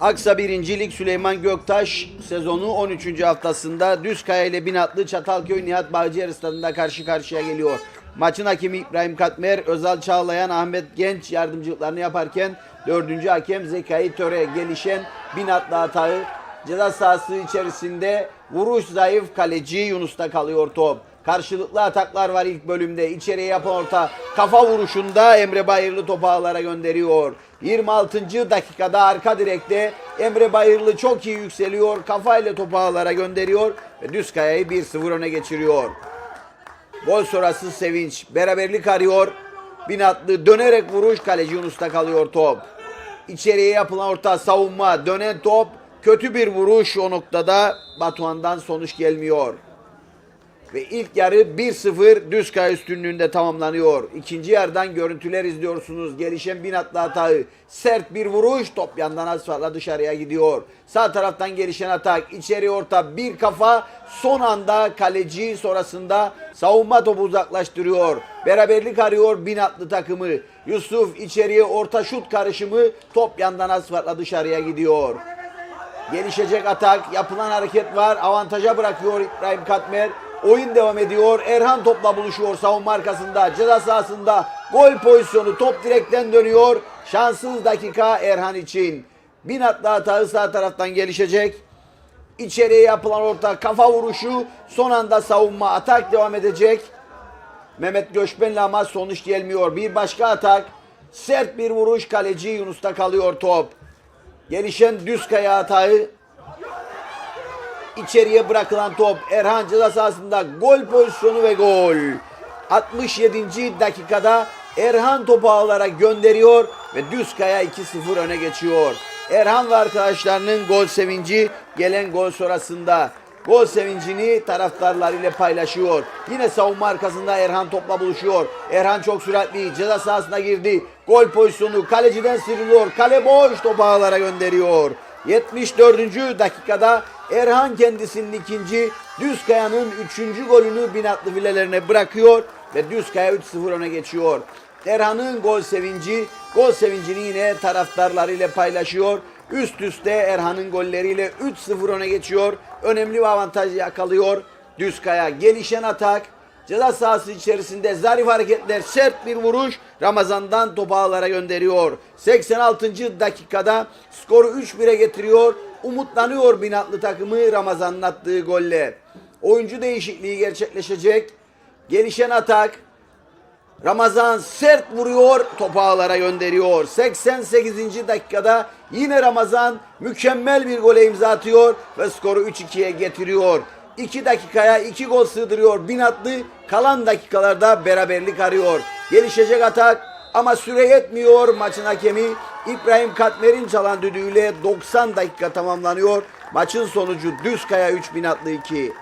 Aksa 1. Lig Süleyman Göktaş sezonu 13. haftasında Düzkaya ile Binatlı Çatalköy Nihat Bağcıyer stadında karşı karşıya geliyor. Maçın hakemi İbrahim Katmer, Özal Çağlayan, Ahmet Genç yardımcılıklarını yaparken 4. hakem Zekai Töre gelişen Binatlı hatağı ceza sahası içerisinde vuruş zayıf kaleci Yunus'ta kalıyor top. Karşılıklı ataklar var ilk bölümde. İçeriye yapan orta kafa vuruşunda Emre Bayırlı topu ağlara gönderiyor. 26. dakikada arka direkte Emre Bayırlı çok iyi yükseliyor. Kafayla topu ağlara gönderiyor ve Düzkaya'yı 1-0 öne geçiriyor. Gol sonrası sevinç. Beraberlik arıyor. Binatlı dönerek vuruş kaleci Yunus'ta kalıyor top. İçeriye yapılan orta savunma dönen top. Kötü bir vuruş o noktada Batuhan'dan sonuç gelmiyor. Ve ilk yarı 1-0 Düzkaya üstünlüğünde tamamlanıyor. İkinci yarıdan görüntüler izliyorsunuz. Gelişen Binatlı hatağı. Sert bir vuruş. Top yandan asfaltla dışarıya gidiyor. Sağ taraftan gelişen atak. içeri orta bir kafa. Son anda kaleci sonrasında savunma topu uzaklaştırıyor. Beraberlik arıyor Binatlı takımı. Yusuf içeriye orta şut karışımı. Top yandan asfaltla dışarıya gidiyor. Gelişecek atak. Yapılan hareket var. Avantaja bırakıyor İbrahim Katmer. Oyun devam ediyor. Erhan topla buluşuyor savunma arkasında. Ceza sahasında gol pozisyonu. Top direkten dönüyor. Şanssız dakika Erhan için. Binatlı hatağı sağ taraftan gelişecek. İçeriye yapılan orta kafa vuruşu. Son anda savunma atak devam edecek. Mehmet Göçmen'le ama sonuç gelmiyor. Bir başka atak. Sert bir vuruş kaleci Yunus'ta kalıyor top. Gelişen Düzkaya hatağı içeriye bırakılan top Erhan ceza sahasında gol pozisyonu ve gol. 67. dakikada Erhan topu ağlara gönderiyor ve Düzkaya 2-0 öne geçiyor. Erhan ve arkadaşlarının gol sevinci gelen gol sonrasında gol sevincini taraftarlarıyla paylaşıyor. Yine savunma arkasında Erhan topla buluşuyor. Erhan çok süratli ceza sahasına girdi. Gol pozisyonu kaleciden sıyrılıyor. Kale boş topu ağlara gönderiyor. 74. dakikada Erhan kendisinin ikinci, Düzkaya'nın üçüncü golünü Binatlı filelerine bırakıyor ve Düzkaya 3-0 öne geçiyor. Erhan'ın gol sevinci, gol sevincini yine taraftarlarıyla paylaşıyor. Üst üste Erhan'ın golleriyle 3-0 öne geçiyor. Önemli bir avantaj yakalıyor. Düzkaya gelişen atak, Ceza sahası içerisinde zarif hareketler, sert bir vuruş Ramazan'dan topu gönderiyor. 86. dakikada skoru 3-1'e getiriyor. Umutlanıyor Binatlı takımı Ramazan'ın attığı golle. Oyuncu değişikliği gerçekleşecek. Gelişen atak. Ramazan sert vuruyor, topu gönderiyor. 88. dakikada yine Ramazan mükemmel bir gole imza atıyor ve skoru 3-2'ye getiriyor. 2 dakikaya 2 gol sığdırıyor Binatlı. Kalan dakikalarda beraberlik arıyor. Gelişecek atak ama süre yetmiyor. Maçın hakemi İbrahim Katmer'in çalan düdüğüyle 90 dakika tamamlanıyor. Maçın sonucu Düzkaya 3 Binatlı 2.